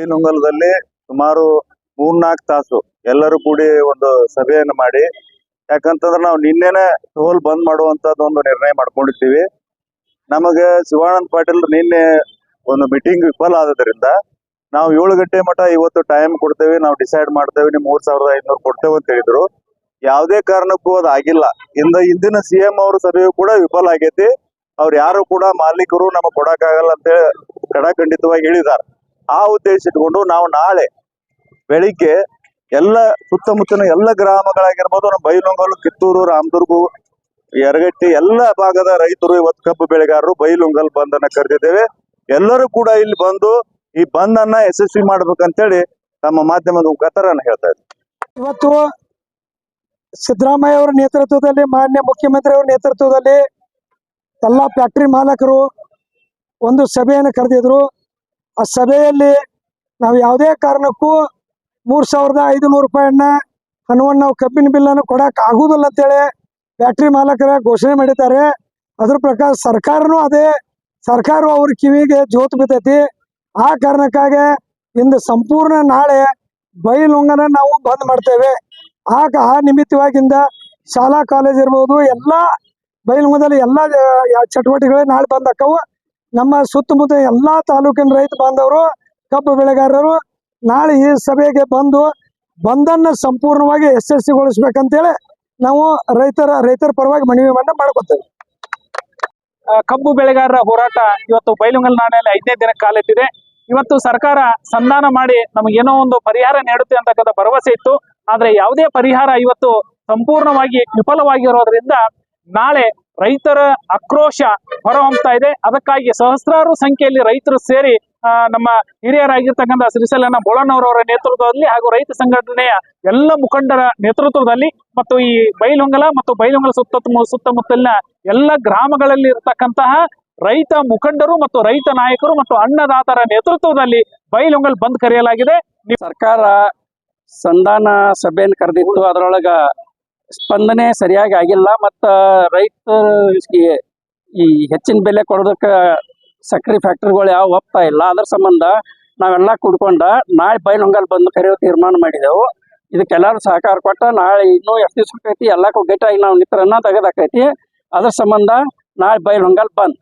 ಬೈಲುಂಗಲದಲ್ಲಿ ಸುಮಾರು ಮೂರ್ನಾಲ್ಕು ತಾಸು ಎಲ್ಲರೂ ಕೂಡಿ ಒಂದು ಸಭೆಯನ್ನು ಮಾಡಿ, ಯಾಕಂತಂದ್ರೆ ನಾವು ನಿನ್ನೆನೆ ಟೋಲ್ ಬಂದ್ ಮಾಡುವಂತದ್ದು ಒಂದು ನಿರ್ಣಯ ಮಾಡ್ಕೊಂಡಿದ್ದೀವಿ. ನಮಗೆ ಶಿವಾನಂದ ಪಾಟೀಲ್ ನಿನ್ನೆ ಒಂದು ಮೀಟಿಂಗ್ ವಿಫಲ ಆದ್ರಿಂದ ನಾವು ಏಳು ಗಂಟೆ ಮಠ ಇವತ್ತು ಟೈಮ್ ಕೊಡ್ತೇವೆ, ನಾವು ಡಿಸೈಡ್ ಮಾಡ್ತೇವೆ ನಿಮ್ ಮೂರ್ ಸಾವಿರದ ಐದ್ನೂರು ಕೊಡ್ತೇವೆ ಅಂತ ಹೇಳಿದ್ರು. ಯಾವುದೇ ಕಾರಣಕ್ಕೂ ಅದು ಆಗಿಲ್ಲ. ಇಂದ ಇಂದಿನ ಸಿ ಎಂ ಅವ್ರ ಸಭೆಯು ಕೂಡ ವಿಫಲ ಆಗೈತಿ. ಅವ್ರು ಯಾರು ಕೂಡ ಮಾಲೀಕರು ನಮಗೆ ಕೊಡಕ್ಕಾಗಲ್ಲ ಅಂತ ಹೇಳಿ ಕಡಾಖಂಡಿತವಾಗಿ ಹೇಳಿದ್ದಾರೆ. ಆ ಉದ್ದೇಶ ಇಟ್ಕೊಂಡು ನಾವು ನಾಳೆ ಬೆಳಿಗ್ಗೆ ಎಲ್ಲ ಸುತ್ತಮುತ್ತಲಿನ ಎಲ್ಲ ಗ್ರಾಮಗಳಾಗಿರ್ಬೋದು, ನಮ್ಮ ಬೈಲುಂಗಲು, ಕಿತ್ತೂರು, ರಾಮದುರ್ಗು, ಯರಗಟ್ಟಿ ಎಲ್ಲ ಭಾಗದ ರೈತರು ಇವತ್ತು ಕಬ್ಬು ಬೆಳೆಗಾರರು ಬೈಲುಂಗಲ್ ಬಂದ್ ಅನ್ನ ಕರೆದಿದ್ದೇವೆ. ಎಲ್ಲರೂ ಕೂಡ ಇಲ್ಲಿ ಬಂದು ಈ ಬಂದ್ ಅನ್ನ ಯಶಸ್ವಿ ಮಾಡ್ಬೇಕಂತೇಳಿ ತಮ್ಮ ಮಾಧ್ಯಮದ ಮುಖಾಂತರ ಹೇಳ್ತಾ ಇದ್ದೀನಿ. ಇವತ್ತು ಸಿದ್ದರಾಮಯ್ಯ ಅವರ ನೇತೃತ್ವದಲ್ಲಿ, ಮಾನ್ಯ ಮುಖ್ಯಮಂತ್ರಿ ಅವರ ನೇತೃತ್ವದಲ್ಲಿ ಎಲ್ಲ ಫ್ಯಾಕ್ಟ್ರಿ ಮಾಲಕರು ಒಂದು ಸಭೆಯನ್ನು ಕರೆದಿದ್ರು. ಆ ಸಭೆಯಲ್ಲಿ ನಾವು ಯಾವುದೇ ಕಾರಣಕ್ಕೂ ಮೂರು ಸಾವಿರದ ಐದು ನೂರು ರೂಪಾಯಿಯನ್ನ ಹಣವನ್ನು ನಾವು ಕಬ್ಬಿನ ಬಿಲ್ಲನ್ನು ಕೊಡಕ್ಕೆ ಆಗುವುದಿಲ್ಲ ಅಂತೇಳಿ ಫ್ಯಾಕ್ಟ್ರಿ ಮಾಲಕರ ಘೋಷಣೆ ಮಾಡಿದ್ದಾರೆ. ಅದ್ರ ಪ್ರಕಾರ ಸರ್ಕಾರನೂ ಅದೇ ಸರ್ಕಾರ ಅವ್ರ ಕಿವಿಗೆ ಜೋತು ಬಿದ್ದೈತಿ. ಆ ಕಾರಣಕ್ಕಾಗಿ ಇಂದು ಸಂಪೂರ್ಣ ನಾಳೆ ಬೈಲುಂಗನ ನಾವು ಬಂದ್ ಮಾಡ್ತೇವೆ. ಆಗ ಆ ನಿಮಿತ್ತವಾಗಿಂದ ಶಾಲಾ, ಕಾಲೇಜ್ ಇರ್ಬೋದು, ಎಲ್ಲ ಬೈಲುಂಗದಲ್ಲಿ ಎಲ್ಲ ಚಟುವಟಿಕೆಗಳು ನಾಳೆ ಬಂದ್ ಆಕ್ಕವು ನಮ್ಮ ಸುತ್ತಮುತ್ತ ಎಲ್ಲ ತಾಲೂಕಿನ ರೈತ ಬಾಂಧವರು, ಕಬ್ಬು ಬೆಳೆಗಾರರು ನಾಳೆ ಈ ಸಭೆಗೆ ಬಂದು ಬಂದನ್ನ ಸಂಪೂರ್ಣವಾಗಿ ಯಶಸ್ವಿಗೊಳಿಸ್ಬೇಕಂತೇಳಿ ನಾವು ರೈತರ ರೈತರ ಪರವಾಗಿ ಮನವಿ ಮಾಡ ಮಾಡ್ಕೊತೇವೆ. ಕಬ್ಬು ಬೆಳೆಗಾರರ ಹೋರಾಟ ಇವತ್ತು ಬೈಲುಂಗಲ್ ನಾಡಿನಲ್ಲಿ ಐದನೇ ದಿನ ಕಾಲೆತ್ತಿದೆ ಇವತ್ತು ಸರ್ಕಾರ ಸಂಧಾನ ಮಾಡಿ ನಮಗೇನೋ ಒಂದು ಪರಿಹಾರ ನೀಡುತ್ತೆ ಅಂತಕ್ಕಂಥ ಭರವಸೆ ಇತ್ತು. ಆದ್ರೆ ಯಾವುದೇ ಪರಿಹಾರ ಇವತ್ತು ಸಂಪೂರ್ಣವಾಗಿ ವಿಫಲವಾಗಿರೋದ್ರಿಂದ ನಾಳೆ ರೈತರ ಆಕ್ರೋಶ ಹೊರಹೊಮ್ತಾ ಇದೆ. ಅದಕ್ಕಾಗಿ ಸಹಸ್ರಾರು ಸಂಖ್ಯೆಯಲ್ಲಿ ರೈತರು ಸೇರಿ ನಮ್ಮ ಹಿರಿಯರಾಗಿರ್ತಕ್ಕಂಥ ಸಿರಿಸಲನ ಬೋಳಣ್ಣವರವರ ನೇತೃತ್ವದಲ್ಲಿ ಹಾಗೂ ರೈತ ಸಂಘಟನೆಯ ಎಲ್ಲ ಮುಖಂಡರ ನೇತೃತ್ವದಲ್ಲಿ ಮತ್ತು ಈ ಬೈಲೊಂಗಲ ಮತ್ತು ಬೈಲೊಂಗಲ ಸುತ್ತ ಸುತ್ತಮುತ್ತಲಿನ ಎಲ್ಲ ಗ್ರಾಮಗಳಲ್ಲಿ ಇರತಕ್ಕಂತಹ ರೈತ ಮುಖಂಡರು ಮತ್ತು ರೈತ ನಾಯಕರು ಮತ್ತು ಅನ್ನದಾತರ ನೇತೃತ್ವದಲ್ಲಿ ಬೈಲೊಂಗಲ್ ಬಂದ್ ಕರೆಯಲಾಗಿದೆ. ಸರ್ಕಾರ ಸಂಧಾನ ಸಭೆಯನ್ನು ಕರೆದಿತ್ತು. ಅದರೊಳಗ ಸ್ಪಂದನೆ ಸರಿಯಾಗಿ ಆಗಿಲ್ಲ, ಮತ್ತ ರೈತರಿಗೆ ಈ ಹೆಚ್ಚಿನ ಬೆಲೆ ಕೊಡೋದಕ್ಕ ಸಕ್ಕರೆ ಫ್ಯಾಕ್ಟ್ರಿಗಳು ಯಾವ ಒಪ್ತಾ ಇಲ್ಲ. ಅದ್ರ ಸಂಬಂಧ ನಾವೆಲ್ಲ ಕುಡ್ಕೊಂಡ ನಾಳೆ ಬೈಲೊಂಗಲ್ ಬಂದು ಕರೆಯೋ ತೀರ್ಮಾನ ಮಾಡಿದೆವು. ಇದಕ್ಕೆಲ್ಲರೂ ಸಹಕಾರ ಕೊಟ್ಟ ನಾಳೆ ಇನ್ನೂ ಎಷ್ಟು ದಿವಸ ಆಕೈತಿ ಎಲ್ಲಕ್ಕೂ ಗಟ್ಟಾಗಿ ನಾವು ನಿತ್ರನ್ನ ತೆಗೆದಾಕೈತಿ ಅದ್ರ ಸಂಬಂಧ ನಾಳೆ ಬೈಲೊಂಗಲ್ ಬಂದ್.